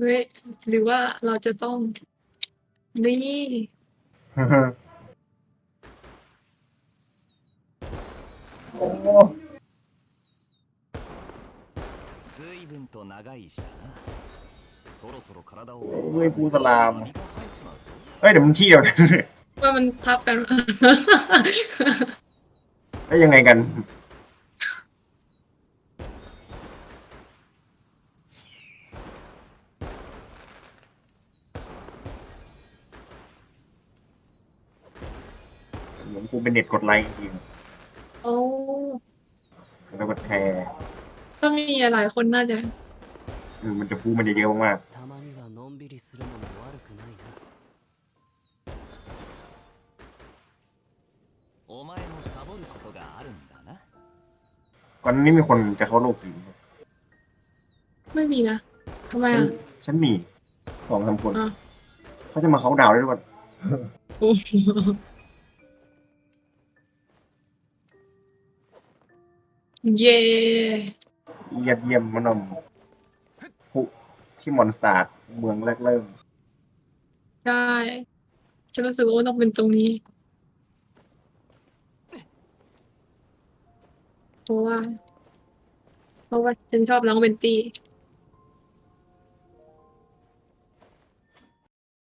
เว้ยหรือว่าเราจะต้อง นี่ โอ้ 随分と長いしだなそろそろ体を เว้ยปูสลาม 身が生えちまうぞ เอ้ยเดี๋ยวมันที่เดียวกัน ว่ามันทับกัน แล้วยังไงกัน เหมือนกูเป็นเน็ตกดไลค์จริง โอ้ ๆแล้วกดแชร์ ก็มีหลายคนน่าจะ เออมันจะพูดมันจะเยอะมาก たまにはのんびりするのも悪くないなお前もサボることがあるんだな ๆก่อนหนานี้มีคนจะเข้าโลกผีไหม ไม่มีนะทำไมอ่ะ ฉันมีสองสามคน อ่ะ เขาจะมาเขาน์ดาวน์ด้วยกัน โอ้โห เย่เยี่ยมเยี่ยมมานมผู้ที่มอนสตาร์เมืองแรกเริ่ม ใช่ฉันรู้สึกว่ามันต้องเป็นตรงนี้ เพราะว่า เพราะว่าฉันชอบน้องเบนตี้